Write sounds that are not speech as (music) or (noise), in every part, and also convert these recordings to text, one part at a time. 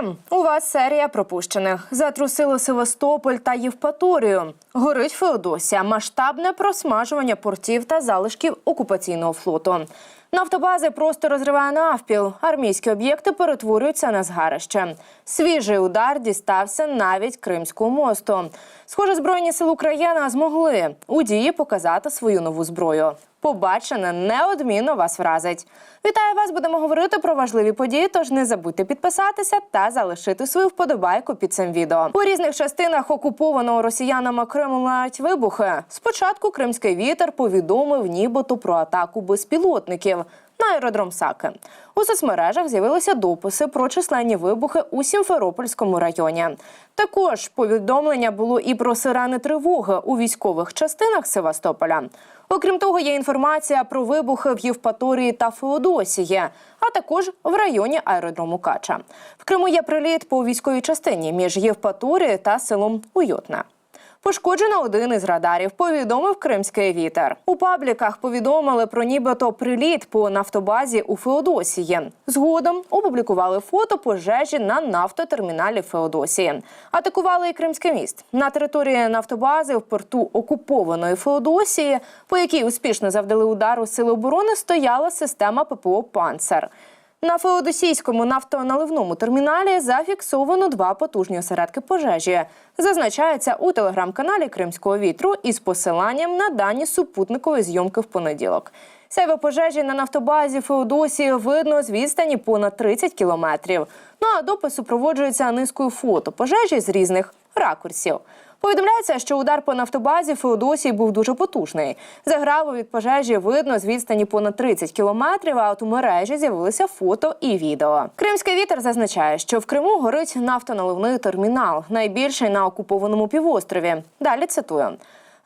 Крим, у вас серія пропущених. Затрусило Севастополь та Євпаторію. Горить Феодосія, масштабне просмажування портів та залишків окупаційного флоту. Нафтобази просто розриває навпіл. Армійські об'єкти перетворюються на згарище. Свіжий удар дістався навіть Кримського мосту. Схоже, збройні сили України змогли у дії показати свою нову зброю. Побачене неодмінно вас вразить. Вітаю вас! Будемо говорити про важливі події. Тож не забудьте підписатися та залишити свою вподобайку під цим відео. У різних частинах окупованого росіянами Криму лають вибухи. Спочатку кримський вітер повідомив нібито про атаку безпілотників на аеродром Саки. У соцмережах з'явилися дописи про численні вибухи у Сімферопольському районі. Також повідомлення було і про сирени тривоги у військових частинах Севастополя. Окрім того, є інформація про вибухи в Євпаторії та Феодосії, а також в районі аеродрому Кача. В Криму є приліт по військовій частині між Євпаторією та селом Уютне. Пошкоджено один із радарів, повідомив кримський вітер. У пабліках повідомили про нібито приліт по нафтобазі у Феодосії. Згодом опублікували фото пожежі на нафтотерміналі Феодосії. Атакували і Кримський міст на території нафтобази в порту окупованої Феодосії, по якій успішно завдали удару сили оборони, стояла система ППО Панцер. На Феодосійському нафтоналивному терміналі зафіксовано два потужні осередки пожежі. Зазначається у телеграм-каналі Кримського вітру із посиланням на дані супутникової зйомки в понеділок. Сяйво пожежі на нафтобазі Феодосії видно з відстані понад 30 кілометрів. Ну а допис супроводжується низкою фото пожежі з різних ракурсів. Повідомляється, що удар по нафтобазі Феодосії був дуже потужний. Заграву від пожежі видно з відстані понад 30 кілометрів. А от у мережі з'явилися фото і відео. Кримський вітер зазначає, що в Криму горить нафтоналивний термінал, найбільший на окупованому півострові. Далі цитую.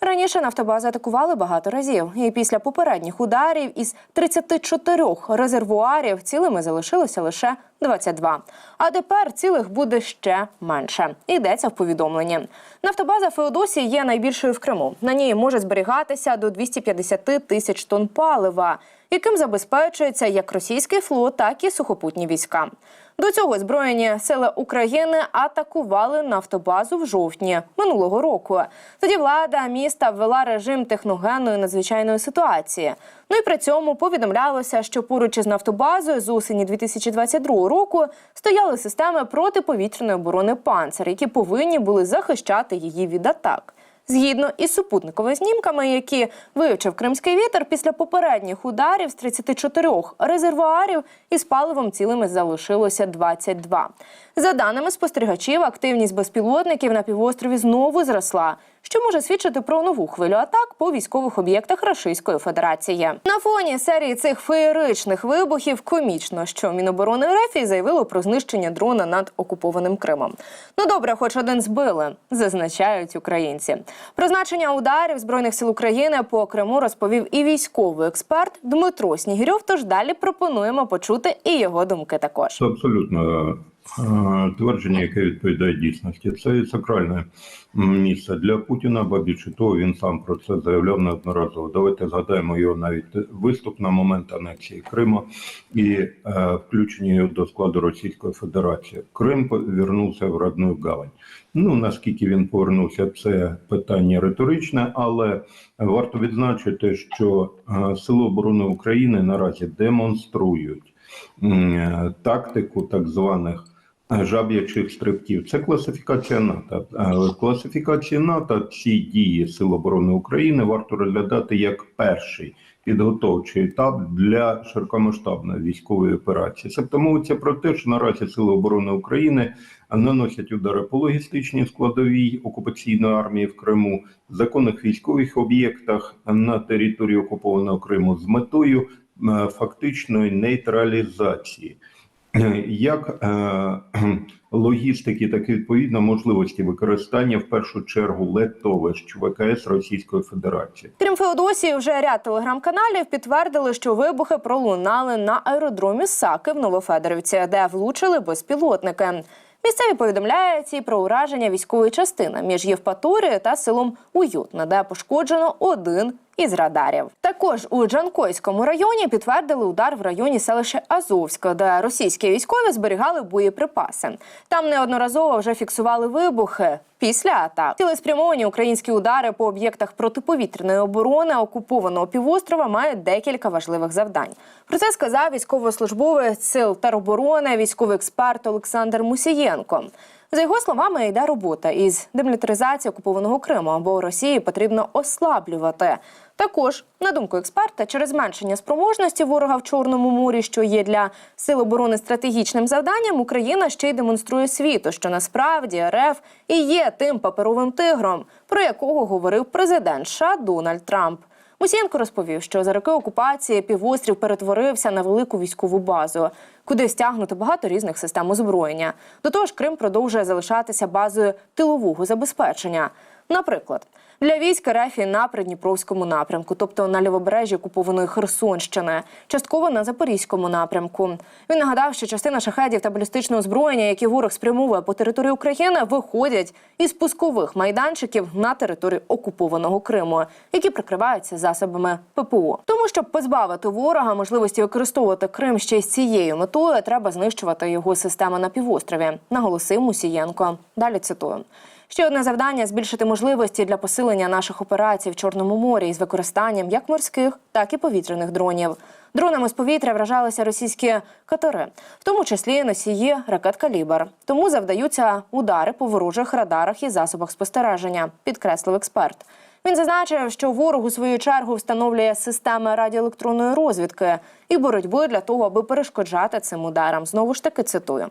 Раніше нафтобази атакували багато разів, і після попередніх ударів із 34 резервуарів цілими залишилося лише 22. А тепер цілих буде ще менше. Йдеться в повідомленні. Нафтобаза Феодосії є найбільшою в Криму. На ній може зберігатися до 250 тисяч тонн палива, яким забезпечується як російський флот, так і сухопутні війська. До цього збройні сили України атакували нафтобазу в жовтні минулого року. Тоді влада міста ввела режим техногенної надзвичайної ситуації. Ну і при цьому повідомлялося, що поруч із нафтобазою з осені 2022 року стояли системи протиповітряної оборони «Панцер», які повинні були захищати її від атак. Згідно із супутниковими знімками, які вивчив кримський вітер після попередніх ударів з 34 резервуарів із паливом цілими залишилося 22. За даними спостерігачів, активність безпілотників на півострові знову зросла, що може свідчити про нову хвилю атак по військових об'єктах Російської Федерації. На фоні серії цих феєричних вибухів комічно, що Міноборони РФ заявило про знищення дрона над окупованим Кримом. Ну добре, хоч один збили, зазначають українці. Про значення ударів збройних сил України по Криму розповів і військовий експерт Дмитро Снігирьов. Тож далі пропонуємо почути і його думки також. Абсолютно твердження, яке відповідає дійсності. Це і сакральне місце для Путіна, бо більше того, він сам про це заявляв неодноразово. Давайте згадаємо його навіть виступ на момент анексії Криму і е, включення до складу Російської Федерації. Крим повернувся в родну гавань. Ну наскільки він повернувся, це питання риторичне, але варто відзначити, що е, Сили оборони України наразі демонструють тактику так званих е, жаб'ячих стрибків. Це класифікація НАТО. Е, Класифікація НАТО ці дії Сил оборони України варто розглядати як перший підготовчий етап для широкомасштабної військової операції. Тобто мовиться про те, що наразі Сили оборони України наносять удари по логістичній складовій окупаційної армії в Криму, законних військових об'єктах на території окупованого Криму з метою е, фактичної нейтралізації. Е, Як е, (clears throat) логістики, так і відповідно можливості використання в першу чергу летовищ ВКС Російської Федерації. Крім Феодосії, вже ряд телеграм-каналів підтвердили, що вибухи пролунали на аеродромі Саки в Новофедорівці, де влучили безпілотники. Місцеві повідомляють і про ураження військової частини між Євпаторією та селом Уютне, де пошкоджено один із радарів. Також у Джанкойському районі підтвердили удар в районі селища Азовська, де російські військові зберігали боєприпаси. Там неодноразово вже фіксували вибухи. Після атак цілеспрямовані українські удари по об'єктах протиповітряної оборони окупованого півострова мають декілька важливих завдань. Про це сказав військовослужбовець сил тероборони, військовий експерт Олександр Мусієнко. За його словами, йде робота із демілітаризації окупованого Криму, бо Росії потрібно ослаблювати. Також, на думку експерта, через зменшення спроможності ворога в Чорному морі, що є для сил оборони стратегічним завданням, Україна ще й демонструє світу, що насправді РФ і є тим паперовим тигром, про якого говорив президент США Дональд Трамп. Мусієнко розповів, що за роки окупації півострів перетворився на велику військову базу, куди стягнуто багато різних систем озброєння. До того ж, Крим продовжує залишатися базою тилового забезпечення. Наприклад, для військ РФ на Придніпровському напрямку, тобто на лівобережжі окупованої Херсонщини, частково на Запорізькому напрямку. Він нагадав, що частина шахедів та балістичного озброєння, які ворог спрямовує по території України, виходять із пускових майданчиків на території окупованого Криму, які прикриваються засобами ППО. Тому щоб позбавити ворога можливості використовувати Крим ще й з цією метою, треба знищувати його системи на півострові, наголосив Мусієнко. Далі цитую. Ще одне завдання збільшити можливості для посилення наших операцій в Чорному морі із використанням як морських, так і повітряних дронів. Дронами з повітря вражалися російські катери, в тому числі носії ракет калібр. Тому завдаються удари по ворожих радарах і засобах спостереження, підкреслив експерт. Він зазначив, що ворог у свою чергу встановлює системи радіоелектронної розвідки і боротьби для того, аби перешкоджати цим ударам. Знову ж таки цитую.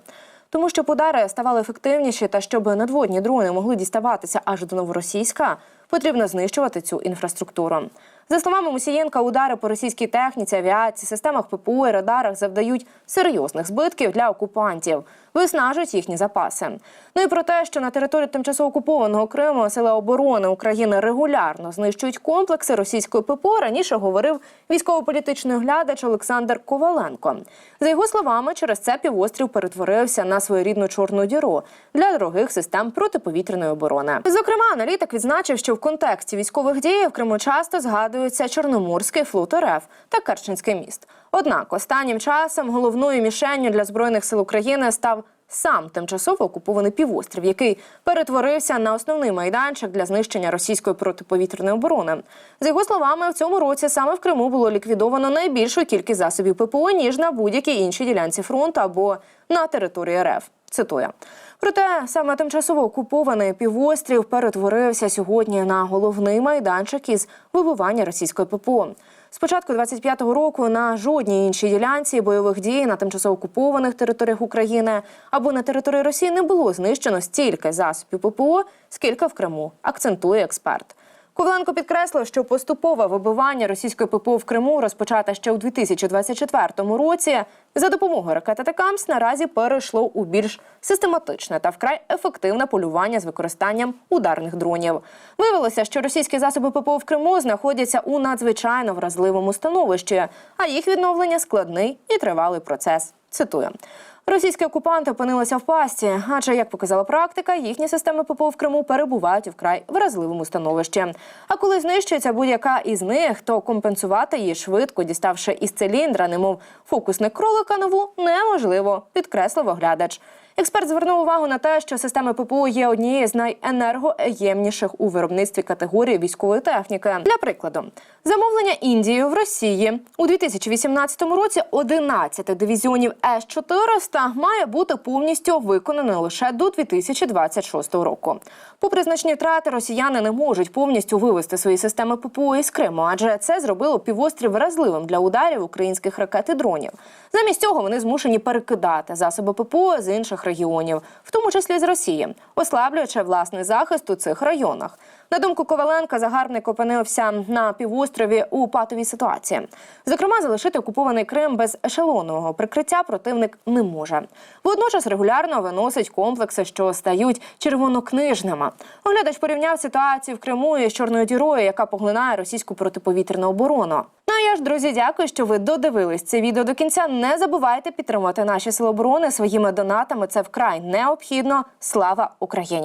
Тому щоб удари ставали ефективніші та щоб надводні дрони могли діставатися аж до новоросійська, потрібно знищувати цю інфраструктуру. За словами Мусієнка, удари по російській техніці, авіації, системах ППО і радарах завдають серйозних збитків для окупантів, виснажують їхні запаси. Ну і про те, що на території тимчасово окупованого Криму сили оборони України регулярно знищують комплекси російської ППО, раніше говорив військово-політичний оглядач Олександр Коваленко. За його словами, через це півострів перетворився на своєрідну чорну діру для дорогих систем протиповітряної оборони. Зокрема, аналітик відзначив, що в контексті військових дій в Криму часто згадується Чорноморський флот РФ та Керченський міст. Однак останнім часом головною мішенню для збройних сил України став сам тимчасово окупований півострів, який перетворився на основний майданчик для знищення російської протиповітряної оборони. За його словами, в цьому році саме в Криму було ліквідовано найбільшу кількість засобів ППО ніж на будь-якій іншій ділянці фронту або на території РФ. Цитую. Проте саме тимчасово окупований півострів перетворився сьогодні на головний майданчик із вибивання російської ППО. З початку 25-го року на жодній іншій ділянці бойових дій на тимчасово окупованих територіях України або на території Росії не було знищено стільки засобів ППО, скільки в Криму, акцентує експерт. Коваленко підкреслив, що поступове вибивання російської ППО в Криму, розпочате ще у 2024 році, за допомогою ракет «Атакамс» наразі перейшло у більш систематичне та вкрай ефективне полювання з використанням ударних дронів. Виявилося, що російські засоби ППО в Криму знаходяться у надзвичайно вразливому становищі, а їх відновлення складний і тривалий процес. Цитую. Російські окупанти опинилися в пасті, адже як показала практика, їхні системи ППО в Криму перебувають у вкрай вразливому становищі. А коли знищується будь-яка із них, то компенсувати її швидко, діставши із циліндра, немов фокусник кролика нову, неможливо, підкреслив оглядач. Експерт звернув увагу на те, що системи ППО є однією з найенергоємніших у виробництві категорії військової техніки. Для прикладу, замовлення Індією в Росії у 2018 році 11 дивізіонів С-400 має бути повністю виконано лише до 2026 року. Попри значні втрати, росіяни не можуть повністю вивести свої системи ППО із Криму, адже це зробило півострів вразливим для ударів українських ракет і дронів. Замість цього вони змушені перекидати засоби ППО з інших регіонів, в тому числі з Росії, ослаблюючи власний захист у цих районах. На думку Коваленка, загарбник опинився на півострові у патовій ситуації. Зокрема, залишити окупований Крим без ешелонового прикриття противник не може. Водночас регулярно виносить комплекси, що стають червонокнижними. Оглядач порівняв ситуацію в Криму із чорною дірою, яка поглинає російську протиповітряну оборону. Ну а я ж, друзі, дякую, що ви додивились це відео до кінця. Не забувайте підтримати наші сили оборони своїми донатами. Це вкрай необхідно. Слава Україні!